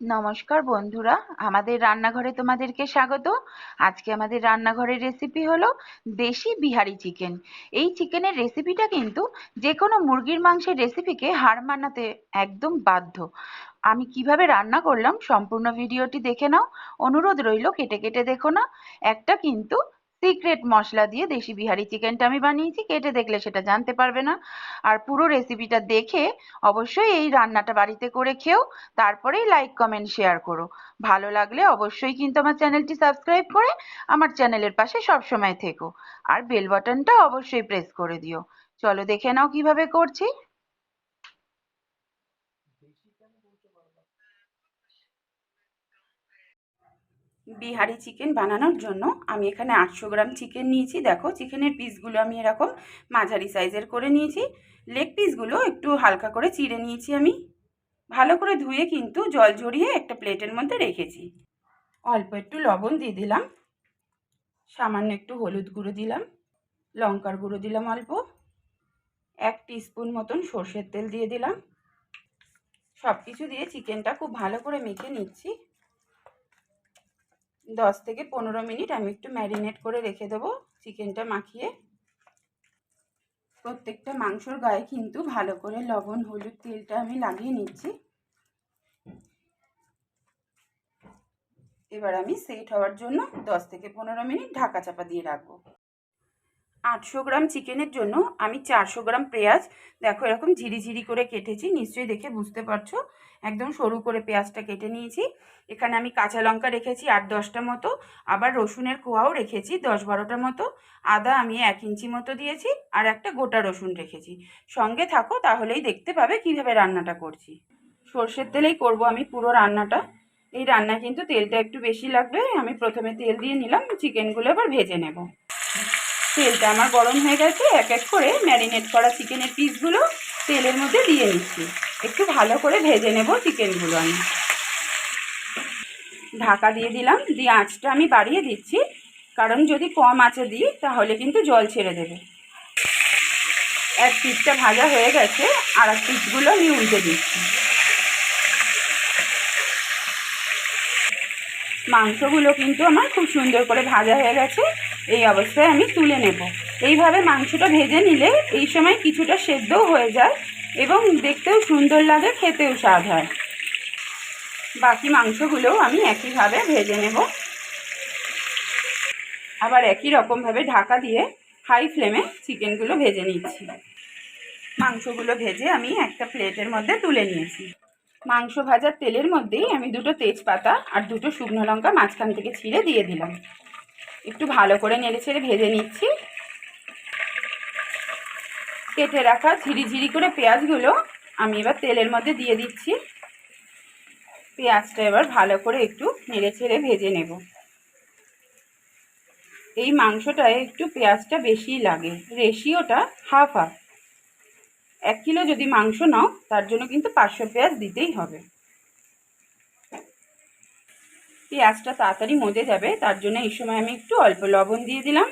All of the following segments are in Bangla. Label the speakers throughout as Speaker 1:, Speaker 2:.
Speaker 1: নমস্কার বন্ধুরা, আমাদের রান্নাঘরে তোমাদেরকে স্বাগত। আজকে আমাদের রান্নাঘরের রেসিপি হলো দেশি বিহারি চিকেন এই চিকেনের রেসিপিটা কিন্তু যে কোনো মুরগির মাংসের রেসিপিকে হার মানাতে একদম বাধ্য। আমি কীভাবে রান্না করলাম সম্পূর্ণ ভিডিওটি দেখে নাও। অনুরোধ রইল, কেটে কেটে দেখো না। একটা কিন্তু সিক্রেট মশলা দিয়ে দেশি বিহারি চিকেনটা আমি বানিয়েছি, কেটে দেখলে সেটা জানতে পারবে না। আর পুরো রেসিপিটা দেখে অবশ্যই এই রান্নাটা বাড়িতে করে খেও, তারপরেই লাইক কমেন্ট শেয়ার করো। ভালো লাগলে অবশ্যই কিন্তু আমার চ্যানেলটি সাবস্ক্রাইব করে আমার চ্যানেলের পাশে সবসময় থেকো। আর বেল বাটনটা অবশ্যই প্রেস করে দিও। চলো দেখে নাও কীভাবে করছি। বিহারি চিকেন বানানোর জন্য আমি এখানে আটশো গ্রাম চিকেন নিয়েছি। দেখো, চিকেনের পিসগুলো আমি এরকম মাঝারি সাইজের করে নিয়েছি। লেগ পিসগুলো একটু হালকা করে চিড়ে নিয়েছি আমি। ভালো করে ধুয়ে কিন্তু জল ঝরিয়ে একটা প্লেটের মধ্যে রেখেছি। অল্প একটু লবণ দিয়ে দিলাম। সামান্য একটু হলুদ গুঁড়ো দিলাম। লঙ্কার গুঁড়ো দিলাম অল্প। এক স্পুন মতন সর্ষের তেল দিয়ে দিলাম। সব কিছু দিয়ে চিকেনটা খুব ভালো করে মেখে নিচ্ছি। দশ থেকে পনেরো মিনিট আমি একটু ম্যারিনেট করে রেখে দেবো চিকেনটা মাখিয়ে। প্রত্যেকটা মাংসর গায়ে কিন্তু ভালো করে লবণ, হলুদ তেলটা আমি লাগিয়ে নিচ্ছি। এবার আমি সেট হওয়ার জন্য দশ থেকে পনেরো মিনিট ঢাকা চাপা দিয়ে রাখব। আটশো গ্রাম চিকেনের জন্য আমি চারশো গ্রাম পেঁয়াজ, দেখো এরকম ঝিরিঝিরি করে কেটেছি, নিশ্চয়ই দেখে বুঝতে পারছ, একদম সরু করে পেঁয়াজটা কেটে নিয়েছি। এখানে আমি কাঁচা লঙ্কা রেখেছি আট দশটা মতো, আবার রসুনের কোয়াও রেখেছি দশ বারোটা মতো, আদা আমি এক ইঞ্চি মতো দিয়েছি, আর একটা গোটা রসুন রেখেছি। সঙ্গে থাকো, তাহলেই দেখতে পাবে কীভাবে রান্নাটা করছি। সর্ষের তেলেই করব আমি পুরো রান্নাটা। এই রান্না কিন্তু তেলটা একটু বেশি লাগবে, আমি প্রথমে তেল দিয়ে নিলাম, চিকেনগুলো এবার ভেজে নেব। তেলটা আমার গরম হয়ে গেছে, এক এক করে ম্যারিনেট করা চিকেনের পিসগুলো তেলের মধ্যে দিয়ে নিচ্ছি। একটু ভালো করে ভেজে নেব চিকেনগুলো আমি। ঢাকা দিয়ে দিলাম, দিয়ে আঁচটা আমি বাড়িয়ে দিচ্ছি। কারণ যদি কম আঁচে দিই, তাহলে কিন্তু জল ছেড়ে দেবে। এক পিসটা ভাজা হয়ে গেছে, আর এক পিসগুলো আমি উল্টে দিচ্ছি। মাংসগুলো কিন্তু আমার খুব সুন্দর করে ভাজা হয়ে গেছে। এই অবস্থায় আমি তুলে নেব। এইভাবে মাংসটা ভেজে নিলে এই সময় কিছুটা সেদ্ধও হয়ে যায় এবং দেখতেও সুন্দর লাগে, খেতেও স্বাদ হয়। বাকি মাংসগুলোও আমি একইভাবে ভেজে নেব। আবার একই রকমভাবে ঢাকা দিয়ে হাই ফ্লেমে চিকেনগুলো ভেজে নিচ্ছি। মাংসগুলো ভেজে আমি একটা প্লেটের মধ্যে তুলে নিয়েছি। মাংস ভাজার তেলের মধ্যেই আমি দুটো তেজপাতা আর দুটো শুকনো লঙ্কা মাঝখান থেকে ছিঁড়ে দিয়ে দিলাম। একটু ভালো করে নেড়ে ছেড়ে ভেজে নিচ্ছি। কেটে রাখা ঝিরি ঝিরি করে পেঁয়াজগুলো আমি এবার তেলের মধ্যে দিয়ে দিচ্ছি। পেঁয়াজটা এবার ভালো করে একটু নেড়ে ছেড়ে ভেজে নেব। এই মাংসটায় একটু পেঁয়াজটা বেশিই লাগে, রেশিওটা হাফ হাফ। এক কিলো যদি মাংস নাও, তার জন্য কিন্তু পাঁচশো পেঁয়াজ দিতেই হবে। পেঁয়াজটা তাড়াতাড়ি মজে যাবে, তার জন্য এই সময় আমি একটু অল্প লবণ দিয়ে দিলাম।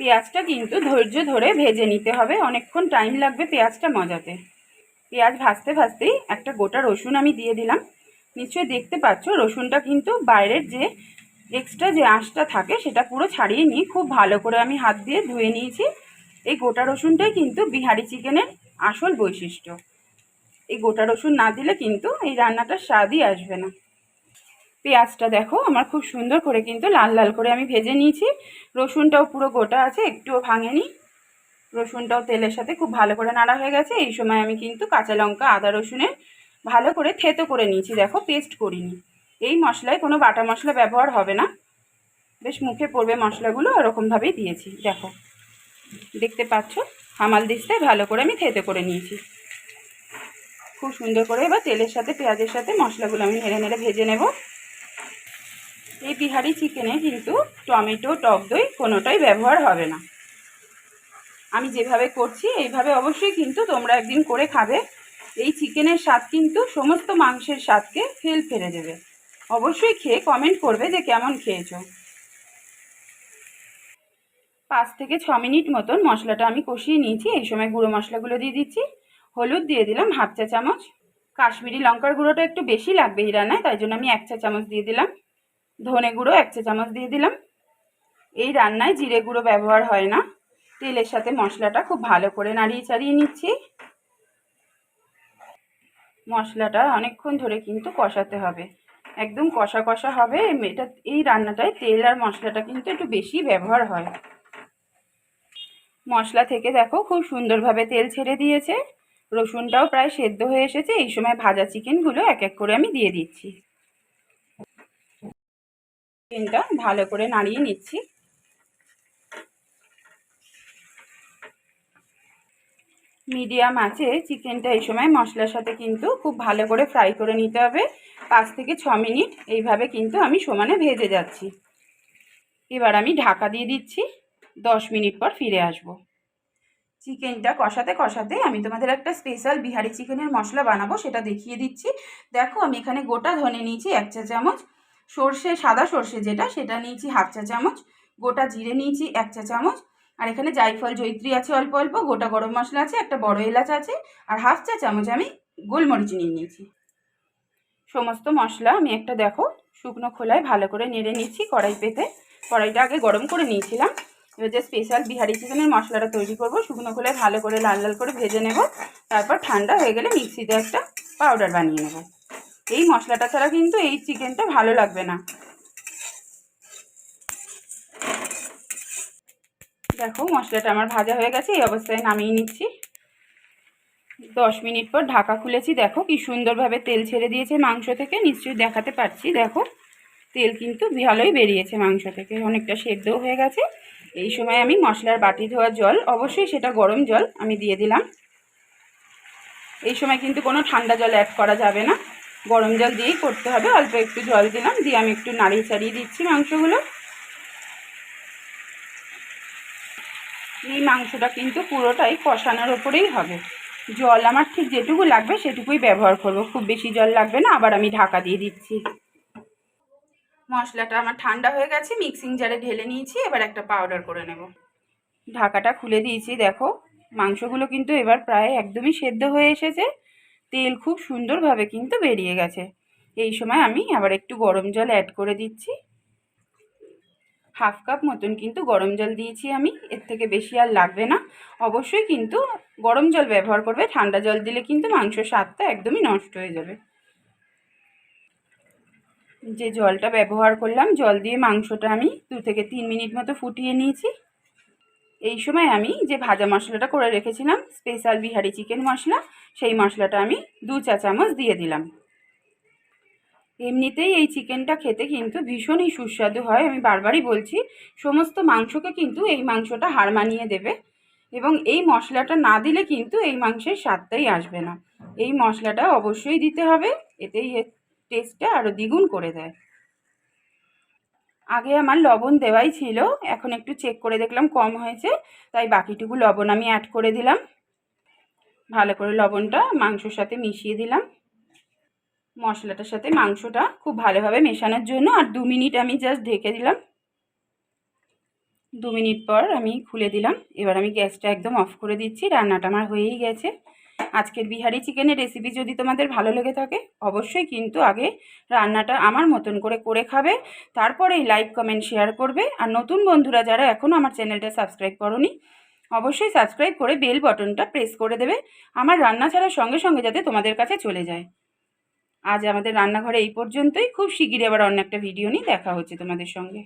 Speaker 1: পেঁয়াজটা কিন্তু ধৈর্য ধরে ভেজে নিতে হবে, অনেকক্ষণ টাইম লাগবে পেঁয়াজটা মজাতে। পেঁয়াজ ভাজতে ভাজতেই একটা গোটা রসুন আমি দিয়ে দিলাম। নিশ্চয়ই দেখতে পাচ্ছ, রসুনটা কিন্তু বাইরের যে এক্সট্রা যে আঁশটা থাকে, সেটা পুরো ছাড়িয়ে নিয়ে খুব ভালো করে আমি হাত দিয়ে ধুয়ে নিয়েছি। এই গোটা রসুনটাই কিন্তু বিহারি চিকেনের আসল বৈশিষ্ট্য। এই গোটা রসুন না দিলে কিন্তু এই রান্নাটার স্বাদই আসবে না। পেঁয়াজটা দেখো, আমার খুব সুন্দর করে কিন্তু লাল লাল করে আমি ভেজে নিয়েছি। রসুনটাও পুরো গোটা আছে, একটুও ভাঙেনি। রসুনটাও তেলের সাথে খুব ভালো করে নাড়া হয়ে গেছে। এই সময় আমি কিন্তু কাঁচা লঙ্কা, আদা রসুনের ভালো করে থেতো করে নিয়েছি। দেখো, পেস্ট করিনি। এই মশলায় কোনো বাটা মশলা ব্যবহার হবে না। বেশ মুখে পড়বে মশলাগুলো, ওরকমভাবেই দিয়েছি। দেখো, দেখতে পাচ্ছ? হামাল দিস্তায় ভালো করে আমি থেতে করে নিয়েছি। খুব সুন্দর করে এবার তেলের সাথে, পেঁয়াজের সাথে মশলাগুলো আমি নেড়ে নেড়ে ভেজে নেব। এই বিহারি চিকেনে কিন্তু টমেটো, টক দই কোনোটাই ব্যবহার হবে না। আমি যেভাবে করছি, এইভাবে অবশ্যই কিন্তু তোমরা একদিন করে খাবে। এই চিকেনের স্বাদ কিন্তু সমস্ত মাংসের স্বাদকে ফেল ফেলে দেবে। অবশ্যই খেয়ে কমেন্ট করবে যে কেমন খেয়েছো। পাঁচ থেকে ছ মিনিট মতন মশলাটা আমি কষিয়ে নিয়েছি। এই সময় গুঁড়ো মশলাগুলো দিয়ে দিচ্ছি। হলুদ দিয়ে দিলাম হাফ চা চামচ। কাশ্মীরি লঙ্কার গুঁড়োটা একটু বেশি লাগবে এই রান্নায় তাই জন্য আমি এক চা চামচ দিয়ে দিলাম। ধনে গুঁড়ো এক চা চামচ দিয়ে দিলাম। এই রান্নায় জিরে গুঁড়ো ব্যবহার হয় না। তেলের সাথে মশলাটা খুব ভালো করে নাড়িয়ে চাড়িয়ে নিচ্ছি। মশলাটা অনেকক্ষণ ধরে কিন্তু কষাতে হবে। একদম কষা কষা হবে। এটা, এই রান্নাটায় তেল আর মশলাটা কিন্তু একটু বেশি ব্যবহার হয়। মশলা থেকে দেখো খুব সুন্দরভাবে তেল ছেড়ে দিয়েছে। রসুনটাও প্রায় সেদ্ধ হয়ে এসেছে। এই সময় ভাজা চিকেনগুলো এক এক করে আমি দিয়ে দিচ্ছি। চিকেনটা ভালো করে নাড়িয়ে নিচ্ছি। মিডিয়াম আছে, চিকেনটা এই সময় মশলার সাথে কিন্তু খুব ভালো করে ফ্রাই করে নিতে হবে। পাঁচ থেকে ছ মিনিট এইভাবে কিন্তু আমি সমানে ভেজে যাচ্ছি। এবার আমি ঢাকা দিয়ে দিচ্ছি। দশ মিনিট পর ফিরে আসব। চিকেনটা কষাতে কষাতে আমি তোমাদের একটা স্পেশাল বিহারি চিকেনের মশলা বানাবো, সেটা দেখিয়ে দিচ্ছি। দেখো, আমি এখানে গোটা ধনে নিয়েছি এক চা চামচ, সর্ষে, সাদা সর্ষে যেটা, সেটা নিয়েছি হাফ চা চামচ, গোটা জিরে নিয়েছি এক চা চামচ, আর এখানে জাইফল জৈত্রী আছে অল্প অল্প, গোটা গরম মশলা আছে, একটা বড় এলাচ আছে, আর হাফ চা চামচ আমি গোলমরিচ নিয়ে নিয়েছি। সমস্ত মশলা আমি একটা দেখো, শুকনো খোলায় ভালো করে নেড়ে নিচ্ছি কড়াই পেতে। কড়াইটা আগে গরম করে নিয়েছিলাম এবার যে স্পেশাল বিহারি চিকেনের মশলাটা তৈরি করব, শুকনো খোলায় ভালো করে লাল লাল করে ভেজে নেব, তারপর ঠান্ডা হয়ে গেলে মিক্সিতে একটা পাউডার বানিয়ে নেব। এই মশলাটা ছাড়া কিন্তু এই চিকেনটা ভালো লাগবে না। দেখো মশলাটা আমার ভাজা হয়ে গেছে, এই অবস্থায় নামিয়ে নিচ্ছি। দশ মিনিট পর ঢাকা খুলেছি, দেখো কি সুন্দরভাবে তেল ছেড়ে দিয়েছে মাংস থেকে, নিশ্চয়ই দেখাতে পারছি, দেখো। তেল কিন্তু ভালোই বেরিয়েছে মাংস থেকে, অনেকটা সেদ্ধও হয়ে গেছে। এই সময় আমি মশলার বাটি ধোয়া জল, অবশ্যই সেটা গরম জল আমি দিয়ে দিলাম। এই সময় কিন্তু কোনো ঠান্ডা জল অ্যাড করা যাবে না। গরম জল দিয়েই করতে হবে, অল্প একটু জল দিলাম, দিয়ে আমি একটু নাড়িয়ে চাড়িয়ে দিচ্ছি মাংসগুলো। এই মাংসটা কিন্তু পুরোটাই কষানোর ওপরেই হবে। জল আমার ঠিক যেটুকু লাগবে সেটুকুই ব্যবহার করব, খুব বেশি জল লাগবে না, আবার আমি ঢাকা দিয়ে দিচ্ছি। মশলাটা আমার ঠান্ডা হয়ে গেছে মিক্সিং জারে ঢেলে নিয়েছি, এবার একটা পাউডার করে নেব। ঢাকাটা খুলে দিয়েছি, দেখো। মাংসগুলো কিন্তু এবার প্রায় একদমই সেদ্ধ হয়ে এসেছে। তেল খুব সুন্দরভাবে কিন্তু বেরিয়ে গেছে। এই সময় আমি আবার একটু গরম জল অ্যাড করে দিচ্ছি। হাফ কাপ মতন কিন্তু গরম জল দিয়েছি আমি, এর থেকে বেশি আর লাগবে না। অবশ্যই কিন্তু গরম জল ব্যবহার করবে, ঠান্ডা জল দিলে কিন্তু মাংস স্বাদটা একদমই নষ্ট হয়ে যাবে। যে জলটা ব্যবহার করলাম, জল দিয়ে মাংসটা আমি দু থেকে তিন মিনিট মতো ফুটিয়ে নিয়েছি। এই সময় আমি যে ভাজা মশলাটা করে রেখেছিলাম, স্পেশাল বিহারি চিকেন মশলা, সেই মশলাটা আমি দু চা চামচ দিয়ে দিলাম। এমনিতেই এই চিকেনটা খেতে কিন্তু ভীষণই সুস্বাদু হয়, আমি বারবারই বলছি, সমস্ত মাংসকে কিন্তু এই মাংসটা হার মানিয়ে দেবে এবং এই মশলাটা না দিলে কিন্তু এই মাংসের স্বাদটাই আসবে না। এই মশলাটা অবশ্যই দিতে হবে, এতেই টেস্টটা আরও দ্বিগুণ করে দেয়। আগে আমার লবণ দেওয়াই ছিল, এখন একটু চেক করে দেখলাম কম হয়েছে, তাই বাকিটুকু লবণ আমি অ্যাড করে দিলাম। ভালো করে লবণটা মাংসর সাথে মিশিয়ে দিলাম। মশলাটার সাথে মাংসটা খুব ভালোভাবে মেশানোর জন্য, আর দু মিনিট আমি জাস্ট ঢেকে দিলাম। দু মিনিট পর আমি খুলে দিলাম। এবার আমি গ্যাসটা একদম অফ করে দিচ্ছি, রান্নাটা আমার হয়েই গেছে। আজকের বিহারি চিকেনের রেসিপি যদি তোমাদের ভালো লেগে থাকে, অবশ্যই কিন্তু আগে রান্নাটা আমার মতন করে করে খাবে। তারপরেই লাইক কমেন্ট শেয়ার করবে। আর নতুন বন্ধুরা যারা এখনও আমার চ্যানেলটা সাবস্ক্রাইব করনি, অবশ্যই সাবস্ক্রাইব করে বেল বটনটা প্রেস করে দেবে। আমার রান্না ছাড়ার সঙ্গে সঙ্গে যাতে তোমাদের কাছে চলে যায়। আজ আমাদের রান্নাঘরে এই পর্যন্তই। খুব শিগগিরই আবার অন্য একটা ভিডিও নিয়ে দেখা হচ্ছে তোমাদের সঙ্গে।